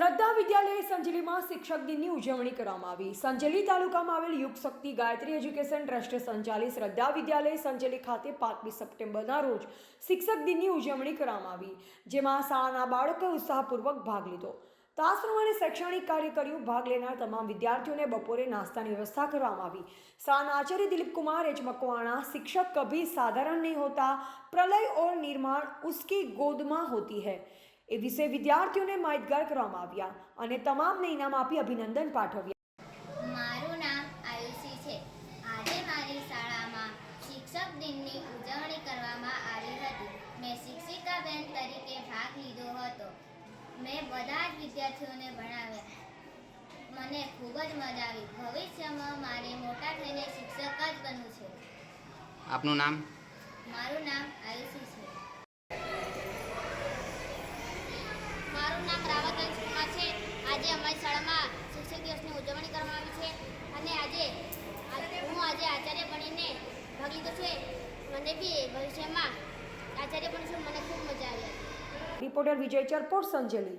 શ્રદ્ધા વિદ્યાલય સંજલીમાં શિક્ષક દિનની ઉજવણી કરવામાં આવી. સંજલી તાલુકામાં આવેલ યુગ શક્તિ ગાયત્રી એજ્યુકેશન ટ્રસ્ટ સંચાલિત શ્રદ્ધા વિદ્યાલય સંજલી ખાતે પાંચમી સપ્ટેમ્બરના રોજ શિક્ષક દિનની ઉજવણી કરવામાં આવી, જેમાં શાળાના બાળકોએ ઉત્સાહપૂર્વક ભાગ લીધો. તાસ પ્રમાણે શૈક્ષણિક કાર્ય કર્યું ભાગ લેનાર તમામ વિદ્યાર્થીઓને બપોરે નાસ્તાની વ્યવસ્થા કરવામાં આવી. શાળાના આચાર્ય દિલીપકુમાર એચ. મકવાણા, શિક્ષક કભી સાધારણ નહીં હોતા, પ્રલય ઓર નિર્માણ ઉસકી ગોદમાં હોતી હૈ. એ વિશે વિદ્યાર્થીઓને માહિતગાર કરવામાં આવ્યા અને તમામને ઇનામ આપી અભિનંદન પાઠવ્યા. મારું નામ આયુષી છે. આજે મારી શાળામાં શિક્ષક દિનની ઉજવણી કરવામાં આવી હતી. મેં શિક્ષિકાબેન તરીકે ભાગ લીધો હતો. મેં બધા જ વિદ્યાર્થીઓને ભણાવ્યા. મને ખૂબ જ મજા આવી. ભવિષ્યમાં મારે મોટા થઈને શિક્ષક જ બનવું છે. આપનું નામ? મારું નામ આયુષી છે મારું નામ રાવત અંશુમા છે આજે અમારી શાળામાં શિક્ષક દિવસની ઉજવણી કરવામાં આવી છે અને આજે હું આજે આચાર્ય બનીને ભાગ લીધો છે મને બી ભવિષ્યમાં આચાર્ય બનીશું. મને ખૂબ મજા આવી. રિપોર્ટર વિજય ચરપોર, સંજલી.